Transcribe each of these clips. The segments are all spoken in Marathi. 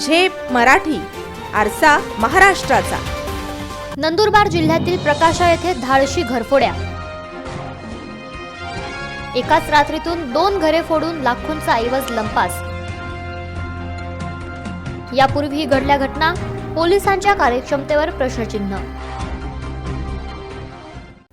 झेप मराठी आरसा महाराष्ट्राचा. नंदुरबार जिल्ह्यातील प्रकाशा येथे धाडशी घरफोड्या. एकाच रात्रीतून दोन घरे फोडून लाखोंचा ऐवज लंपास. यापूर्वी घडल्या घटना पोलिसांच्या कार्यक्षमतेवर प्रश्नचिन्ह.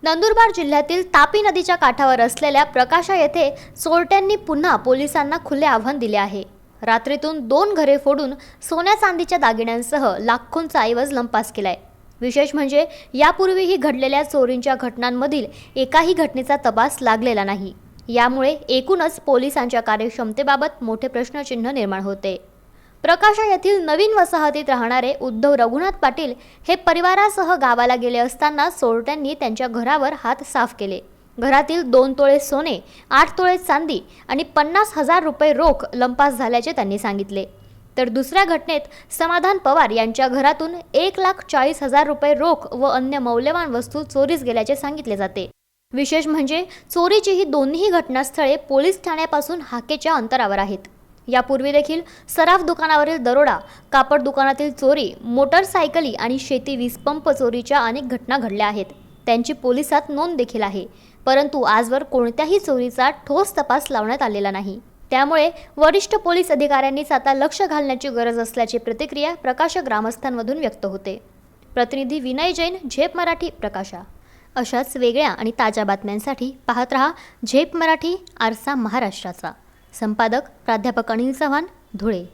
नंदुरबार जिल्ह्यातील तापी नदीच्या काठावर असलेल्या प्रकाशा येथे चोरट्यांनी पुन्हा पोलिसांना खुले आव्हान दिले आहे. रात्रीतून दोन घरे फोडून सोन्या चांदीच्या दागिन्यांसह लाखोंचा ऐवज लंपास केलाय. विशेष म्हणजे यापूर्वीही घडलेल्या चोरींच्या घटनांमधील एकाही घटनेचा तपास लागलेला नाही. यामुळे एकूणच पोलिसांच्या कार्यक्षमतेबाबत मोठे प्रश्नचिन्ह निर्माण होते. प्रकाशा येथील नवीन वसाहतीत राहणारे उद्धव रघुनाथ पाटील हे परिवारासह गावाला गेले असताना चोरट्यांनी त्यांच्या घरावर हात साफ केले. घरातील दोन तोळे सोने आठ तोळे चांदी आणि पन्नास हजार रुपये रोख लंपास झाल्याचे त्यांनी सांगितले. तर दुसऱ्या घटनेत समाधान पवार यांच्या घरातून एक लाख चाळीस हजार रुपये रोख व अन्य मौल्यवान वस्तू चोरीस गेल्याचे सांगितले जाते. विशेष म्हणजे चोरीची ही दोन्ही घटनास्थळे पोलीस ठाण्यापासून हाकेच्या अंतरावर आहेत. यापूर्वी देखील सराफ दुकानावरील दरोडा कापड दुकानातील चोरी मोटरसायकली आणि शेती वीजपंप चोरीच्या अनेक घटना घडल्या आहेत. त्यांची पोलिसात नोंद देखील आहे. परंतु आजवर कोणत्याही चोरीचा ठोस तपास लावण्यात आलेला नाही. त्यामुळे वरिष्ठ पोलीस अधिकाऱ्यांनीच आता लक्ष घालण्याची गरज असल्याची प्रतिक्रिया प्रकाश ग्रामस्थांमधून व्यक्त होते. प्रतिनिधी विनय जैन झेप मराठी प्रकाशा. अशाच वेगळ्या आणि ताज्या बातम्यांसाठी पाहत रहा झेप मराठी आरसा महाराष्ट्राचा. संपादक प्राध्यापक अनिल चव्हाण धुळे.